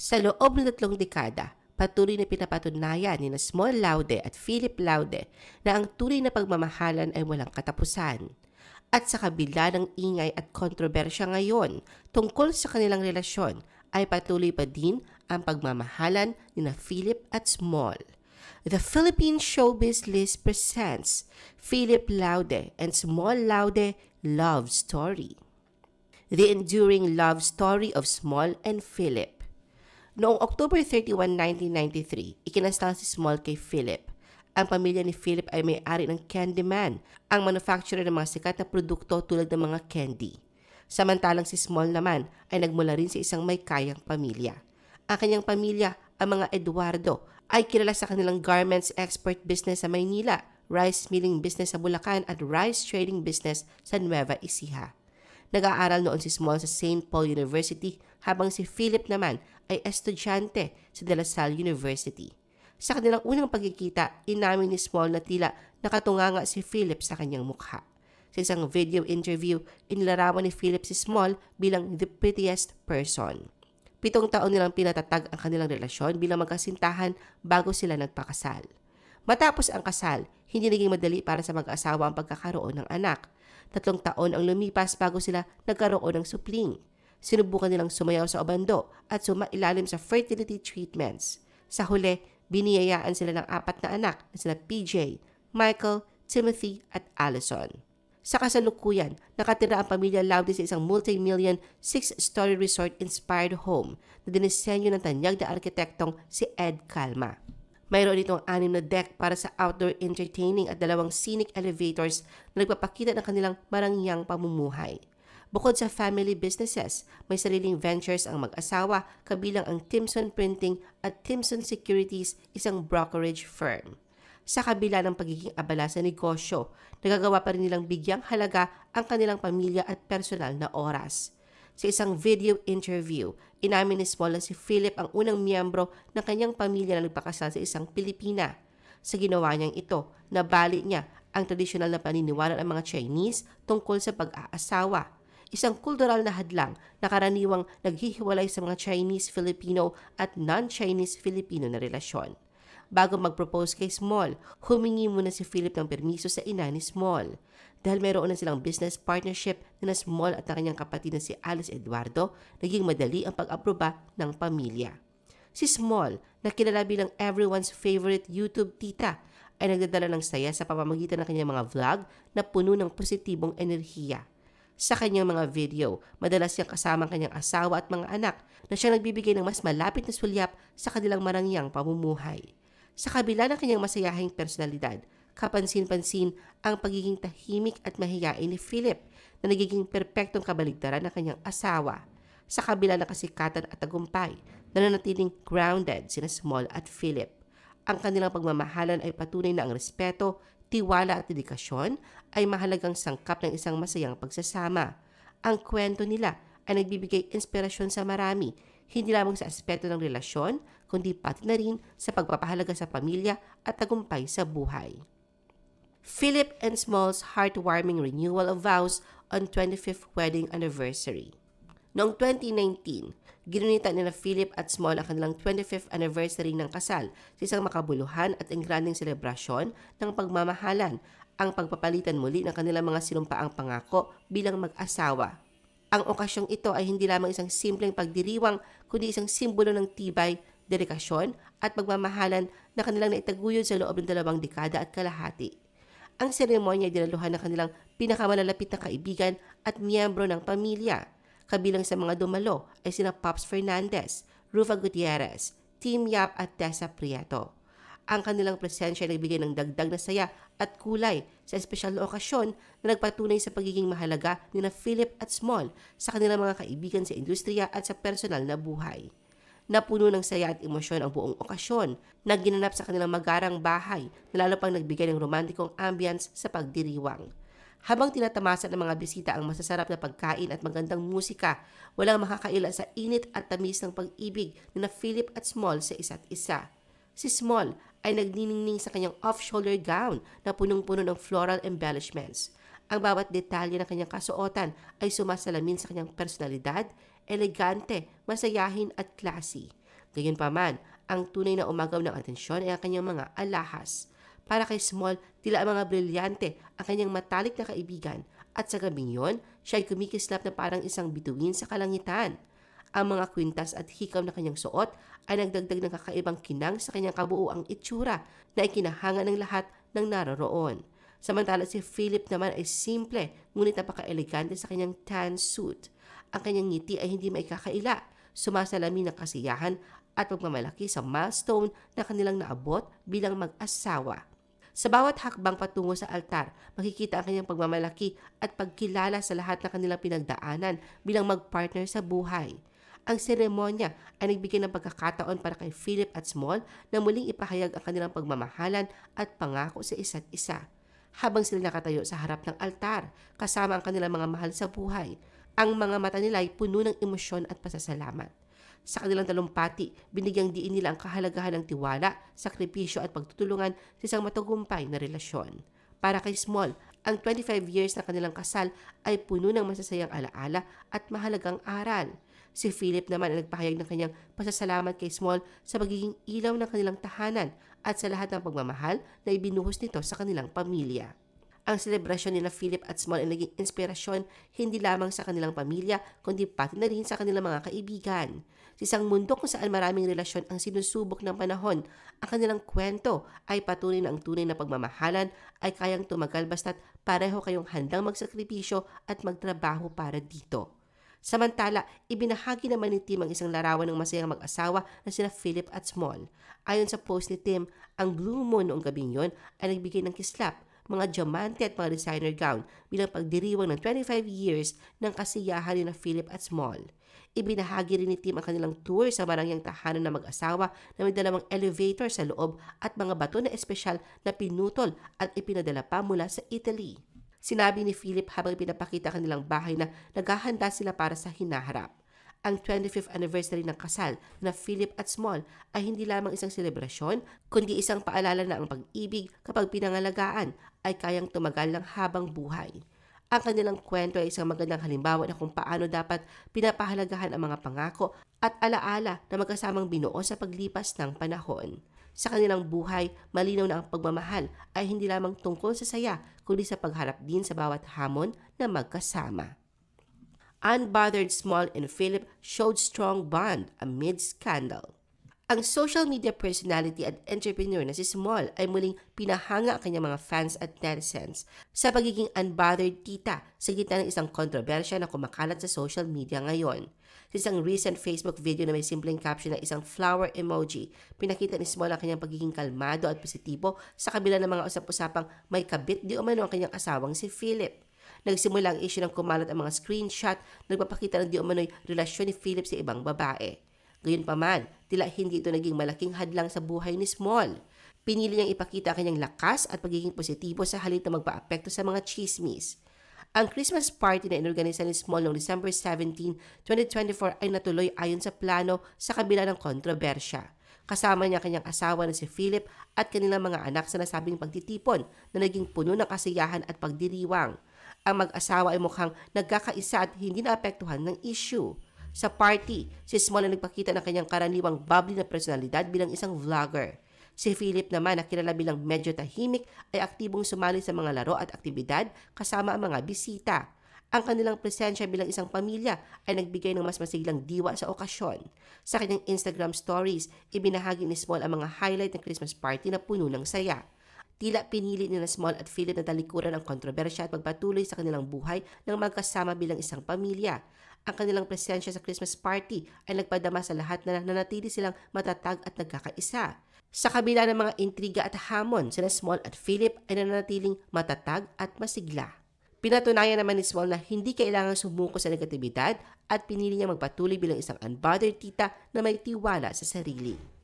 Sa loob ng tatlong dekada, patuloy na pinapatunayan ni na Small Laude at Philip Laude na ang tunay na pagmamahalan ay walang katapusan. At sa kabila ng ingay at kontrobersya ngayon tungkol sa kanilang relasyon, ay patuloy pa din ang pagmamahalan ni na Philip at Small. The Philippine Showbiz List presents Philip Laude and Small Laude Love Story. The enduring love story of Small and Philip. Noong October 31, 1993, ikinasal si Small kay Philip. Ang pamilya ni Philip ay may-ari ng Candyman, ang manufacturer ng mga sikat na produkto tulad ng mga candy. Samantalang si Small naman ay nagmula rin sa isang may kayang pamilya. Ang kanyang pamilya, ang mga Eduardo, ay kilala sa kanilang garments export business sa Maynila, rice milling business sa Bulacan at rice trading business sa Nueva Ecija. Nag-aaral noon si Small sa St. Paul University habang si Philip naman ay estudyante sa De La Salle University. Sa kanilang unang pagkikita, inamin ni Small na tila nakatunganga si Philip sa kanyang mukha. Sa isang video interview, inilarawan ni Philip si Small bilang the prettiest person. Pitong taon nilang pinatatag ang kanilang relasyon bilang magkasintahan bago sila nagpakasal. Matapos ang kasal, hindi naging madali para sa mag-asawa ang pagkakaroon ng anak. Tatlong taon ang lumipas bago sila nagkaroon ng supling. Sinubukan nilang sumayaw sa obando at sumailalim sa fertility treatments. Sa huli, biniyayaan sila ng apat na anak na sina PJ, Michael, Timothy at Allison. Sa kasalukuyan, nakatira ang pamilya Laude sa isang multi-million, six-story resort-inspired home na dinisenyo ng tanyag na arkitektong si Ed Calma. Mayroon itong anim na deck para sa outdoor entertaining at dalawang scenic elevators na nagpapakita ng kanilang marangyang pamumuhay. Bukod sa family businesses, may sariling ventures ang mag-asawa kabilang ang Timson Printing at Timson Securities, isang brokerage firm. Sa kabila ng pagiging abala sa negosyo, nagagawa pa rin nilang bigyang halaga ang kanilang pamilya at personal na oras. Sa isang video interview, inamin ni Small si Philip ang unang miyembro ng kanyang pamilya na nagpakasal sa isang Pilipina. Sa ginawa niyang ito, nabali niya ang tradisyonal na paniniwala ng mga Chinese tungkol sa pag-aasawa isang kultural na hadlang na karaniwang naghihiwalay sa mga Chinese-Filipino at non-Chinese Filipino na relasyon. Bago mag-propose kay Small, humingi muna si Philip ng permiso sa ina ni Small. Dahil meron na silang business partnership na Small at ang kanyang kapatid na si Alice Eduardo, naging madali ang pag-aproba ng pamilya. Si Small, na kilala bilang everyone's favorite YouTube tita, ay nagdadala ng saya sa pamamagitan ng kanyang mga vlog na puno ng positibong enerhiya sa kanyang mga video. Madalas siyang kasama ang kanyang asawa at mga anak na siyang nagbibigay ng mas malapit na sulyap sa kanilang marangyang pamumuhay. Sa kabila ng kanyang masayahing personalidad, kapansin-pansin ang pagiging tahimik at mahiyain ni Philip na nagiging perpektong kabaligtaran ng kanyang asawa. Sa kabila ng kasikatan at tagumpay, nananatiling grounded sina Small at Philip. Ang kanilang pagmamahalan ay patunay na ang respeto, tiwala at dedikasyon ay mahalagang sangkap ng isang masayang pagsasama. Ang kwento nila ay nagbibigay inspirasyon sa marami, hindi lamang sa aspeto ng relasyon, kundi pati na rin sa pagpapahalaga sa pamilya at tagumpay sa buhay. Philip and Small's heartwarming renewal of vows on 25th wedding anniversary. Noong 2019, ginunita nila Philip at Small ang kanilang 25th anniversary ng kasal sa isang makabuluhan at engranding selebrasyon ng pagmamahalan ang pagpapalitan muli ng kanilang mga sinumpaang pangako bilang mag-asawa. Ang okasyong ito ay hindi lamang isang simpleng pagdiriwang kundi isang simbolo ng tibay, dedikasyon at pagmamahalan na kanilang naitaguyod sa loob ng dalawang dekada at kalahati. Ang seremonya ay dinaluhan ng kanilang pinakamalalapit na kaibigan at miyembro ng pamilya Kabilang sa mga dumalo ay sina Pops Fernandez, Rufa Gutierrez, Team Yap at Tessa Prieto. Ang kanilang presensya ay nagbigay ng dagdag na saya at kulay sa espesyal na okasyon na nagpatunay sa pagiging mahalaga ni na Philip at Small sa kanilang mga kaibigan sa industriya at sa personal na buhay. Napuno ng saya at emosyon ang buong okasyon na ginanap sa kanilang magarang bahay na lalo pang nagbigay ng romantikong ambience sa pagdiriwang. Habang tinatamasa ng mga bisita ang masasarap na pagkain at magandang musika, walang makakaila sa init at tamis ng pag-ibig na Philip at Small sa isa't isa. Si Small ay nagniningning sa kanyang off-shoulder gown na punong-puno ng floral embellishments. Ang bawat detalye ng kanyang kasuotan ay sumasalamin sa kanyang personalidad, elegante, masayahin at classy. Gayunpaman, ang tunay na umagaw ng atensyon ay ang kanyang mga alahas. Para kay Small, tila ang mga brilyante ang kanyang matalik na kaibigan at sa gabing yon, siya ay kumikislap na parang isang bituin sa kalangitan. Ang mga kwintas at hikaw na kanyang suot ay nagdagdag ng kakaibang kinang sa kanyang kabuuang itsura na ikinahanga ng lahat ng naroroon. Samantala si Philip naman ay simple ngunit napaka-elegante sa kanyang tan suit. Ang kanyang ngiti ay hindi maikakaila, sumasalamin ng kasiyahan at pagmamalaki sa milestone na kanilang naabot bilang mag-asawa. Sa bawat hakbang patungo sa altar, makikita ang kanyang pagmamalaki at pagkilala sa lahat ng kanilang pinagdaanan bilang mag-partner sa buhay. Ang seremonya ay nagbigay ng pagkakataon para kay Philip at Small na muling ipahayag ang kanilang pagmamahalan at pangako sa isa't isa. Habang sila nakatayo sa harap ng altar, kasama ang kanilang mga mahal sa buhay, ang mga mata nila ay puno ng emosyon at pasasalamat. Sa kanilang talumpati, binigyang diin nila ang kahalagahan ng tiwala, sakripisyo at pagtutulungan sa isang matagumpay na relasyon. Para kay Small, ang 25 years na kanilang kasal ay puno ng masasayang alaala at mahalagang aral. Si Philip naman ay nagpahayag ng kanyang pasasalamat kay Small sa pagiging ilaw ng kanilang tahanan at sa lahat ng pagmamahal na ibinuhos nito sa kanilang pamilya. Ang selebrasyon ni na Philip at Small ay naging inspirasyon hindi lamang sa kanilang pamilya kundi pati na rin sa kanilang mga kaibigan. Sa isang mundo kung saan maraming relasyon ang sinusubok ng panahon, ang kanilang kwento ay patunay na ang tunay na pagmamahalan ay kayang tumagal basta't pareho kayong handang magsakripisyo at magtrabaho para dito. Samantala, ibinahagi naman ni Tim ang isang larawan ng masayang mag-asawa na sina Philip at Small. Ayon sa post ni Tim, ang blue moon noong gabing yon ay nagbigay ng kislap mga diamante at mga designer gown bilang pagdiriwang ng 25 years ng kasiyahan ni na Philip at Small. Ibinahagi rin ni Tim ang kanilang tour sa marangyang tahanan ng mag-asawa na may dalawang elevator sa loob at mga bato na espesyal na pinutol at ipinadala pa mula sa Italy. Sinabi ni Philip habang pinapakita kanilang bahay na naghahanda sila para sa hinaharap. Ang 25th anniversary ng kasal na Philip at Small ay hindi lamang isang selebrasyon, kundi isang paalala na ang pag-ibig kapag pinangalagaan ay kayang tumagal ng habang buhay. Ang kanilang kwento ay isang magandang halimbawa na kung paano dapat pinapahalagahan ang mga pangako at alaala na magkasamang binuo sa paglipas ng panahon. Sa kanilang buhay, malinaw na ang pagmamahal ay hindi lamang tungkol sa saya, kundi sa pagharap din sa bawat hamon na magkasama. Unbothered Small and Philip showed strong bond amid scandal. Ang social media personality at entrepreneur na si Small ay muling pinahanga ang kanyang mga fans at netizens sa pagiging unbothered tita sa gitna ng isang kontrobersya na kumakalat sa social media ngayon. Sa isang recent Facebook video na may simpleng caption na isang flower emoji, pinakita ni Small ang kanyang pagiging kalmado at positibo sa kabila ng mga usap-usapang may kabit di umano ang kanyang asawang si Philip. Nagsimula ang issue ng kumalat ang mga screenshot nagpapakita ng di umano'y relasyon ni Philip sa ibang babae. Gayunpaman, tila hindi ito naging malaking hadlang sa buhay ni Small. Pinili niyang ipakita ang kanyang lakas at pagiging positibo sa halip na magpaapekto sa mga chismis. Ang Christmas party na inorganisa ni Small noong December 17, 2024 ay natuloy ayon sa plano sa kabila ng kontrobersya. Kasama niya kanyang asawa na si Philip at kanilang mga anak sa nasabing pagtitipon na naging puno ng kasiyahan at pagdiriwang. Ang mag-asawa ay mukhang nagkakaisa at hindi naapektuhan ng issue. Sa party, si Small ay nagpakita ng kanyang karaniwang bubbly na personalidad bilang isang vlogger. Si Philip naman na kilala bilang medyo tahimik ay aktibong sumali sa mga laro at aktibidad kasama ang mga bisita. Ang kanilang presensya bilang isang pamilya ay nagbigay ng mas masiglang diwa sa okasyon. Sa kanyang Instagram stories, ibinahagi ni Small ang mga highlight ng Christmas party na puno ng saya. Tila pinili ni na Small at Philip na talikuran ang kontrobersya at magpatuloy sa kanilang buhay ng magkasama bilang isang pamilya. Ang kanilang presensya sa Christmas party ay nagpadama sa lahat na nanatili silang matatag at nagkakaisa. Sa kabila ng mga intriga at hamon, sina Small at Philip ay nanatiling matatag at masigla. Pinatunayan naman ni Small na hindi kailangang sumuko sa negatibidad at pinili niya magpatuloy bilang isang unbothered tita na may tiwala sa sarili.